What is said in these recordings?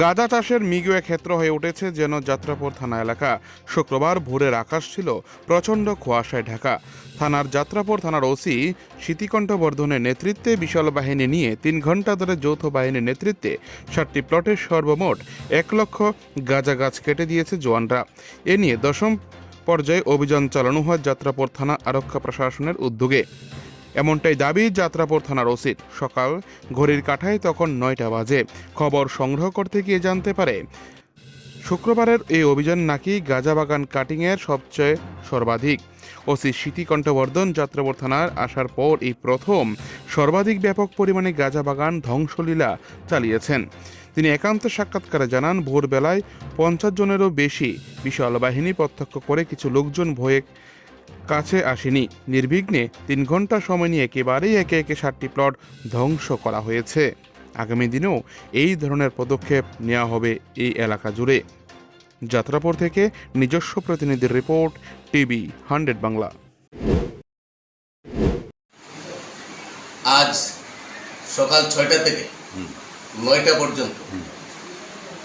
গাঁজা চাষের মিগুয়ে ক্ষেত্র হয়ে উঠেছে যেন যাত্রাপুর থানা এলাকা। শুক্রবার ভোরের আকাশ ছিল প্রচণ্ড কুয়াশায় ঢাকা। থানার যাত্রাপুর থানার ওসি শীতিকণ্ঠ বর্ধনের নেতৃত্বে বিশাল বাহিনী নিয়ে তিন ঘণ্টা ধরে যৌথ বাহিনীর নেতৃত্বে সাতটি প্লটের সর্বমোট এক লক্ষ গাঁজা গাছ কেটে দিয়েছে জওয়ানরা। এ নিয়ে দশম পর্যায়ে অভিযান চালানো হয় যাত্রাপুর থানা আরক্ষা প্রশাসনের উদ্যোগে। এমনটাই দাবি যাত্রাপুর থানার ওসির। সকাল ঘড়ির কাঠায় তখন নয়টা বাজে। খবর সংগ্রহ করতে গিয়ে জানতে পারে, শুক্রবারের এই অভিযান নাকি গাঁজা বাগান কাটিংয়ের সবচেয়ে সর্বাধিক। ওসি স্মৃতিকণ্ঠবর্ধন যাত্রাপুর থানার আসার পর এই প্রথম সর্বাধিক ব্যাপক পরিমাণে গাঁজা বাগান ধ্বংসলীলা চালিয়েছেন। তিনি একান্ত সাক্ষাৎকারে জানান, ভোরবেলায় পঞ্চাশ জনেরও বেশি বিশাল বাহিনী প্রত্যক্ষ করে কিছু লোকজন ভয়ে কাছে আসেনি। নির্বিঘ্নে তিন ঘণ্টা সময় নিয়ে একেবারেই একে একে সাতটি প্লট ধ্বংস করা হয়েছে। আগামী দিনেও এই ধরনের পদক্ষেপ নেওয়া হবে এই এলাকা জুড়ে। যাত্রাপুর থেকে নিজস্ব প্রতিনিধির রিপোর্ট টিভি হান্ড্রেড বাংলা। আজ সকাল ছয়টা থেকে নয়টা পর্যন্ত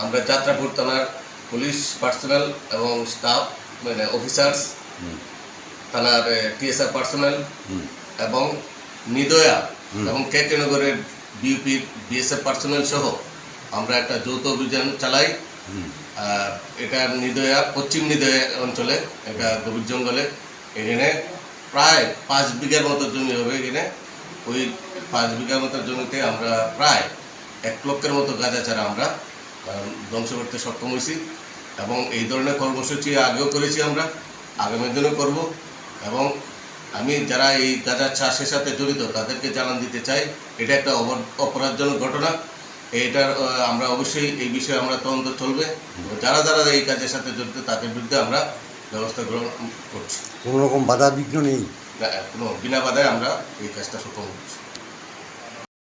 আমরা যাত্রাপুর থানার পুলিশ পার্সোনাল এবং স্টাফ মানে অফিসার্স থানার টিএসআর পার্সোনাল এবং নিদয়া এবং কেকে নগরের বিউপির বিএসএফ পার্সোনাল সহ আমরা একটা যৌথ অভিযান চালাই। এটা নিদয়া পশ্চিম নিদয়া অঞ্চলে এটা গভীর জঙ্গলে এখানে প্রায় পাঁচ বিঘার মতো জমি হবে এখানে। ওই পাঁচ বিঘার মতো জমিতে আমরা প্রায় এক লক্ষের মতো গাঁজা ছাড়া আমরা ধ্বংস করতে সক্ষম হয়েছি। এবং এই ধরনের কর্মসূচি আগেও করেছি আমরা আগামী দিনেও করব। এবং আমি যারা এই গাঁজা চাষের সাথে জড়িত তাদেরকে জানান দিতে চাই এটা একটা অপর- অপরাধজনক ঘটনা। এটার আমরা অবশ্যই এই বিষয়ে আমরা তদন্ত চলবে। যারা যারা এই কাজের সাথে জড়িত তাদের বিরুদ্ধে আমরা ব্যবস্থা গ্রহণ করছি। কোনো রকম বাধা বিঘ্ন নেই? না, কোনো বিনা বাধায় আমরা এই কাজটা সফল করছি।